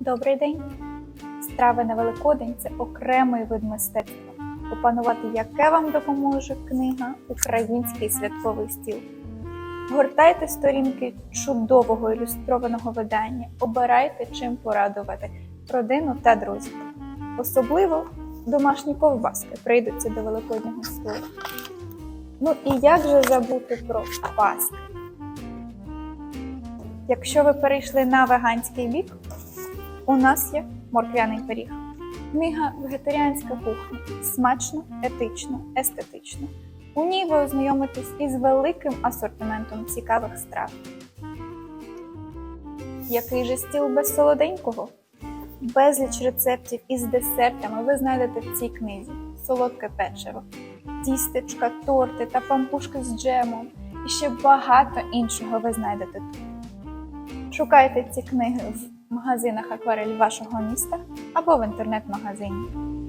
Добрий день! Страви на Великодень це окремий вид мистецтва. Опанувати яке вам допоможе книга Український святковий стіл. Гортайте сторінки чудового ілюстрованого видання, обирайте чим порадувати родину та друзів. Особливо домашні ковбаски прийдуться до великоднього столу. Ну і як же забути про паски? Якщо ви перейшли на веганський бік, у нас є морквяний пиріг. Книга Вегетаріанська кухня. Смачно, етично, естетично. У ній ви ознайомитесь із великим асортиментом цікавих страв. Який же стіл без солоденького? Безліч рецептів із десертами ви знайдете в цій книзі: солодке печиво, тістечка, торти та пампушки з джемом. І ще багато іншого ви знайдете тут. Шукайте ці книги в магазинах акварель вашого міста або в інтернет-магазині.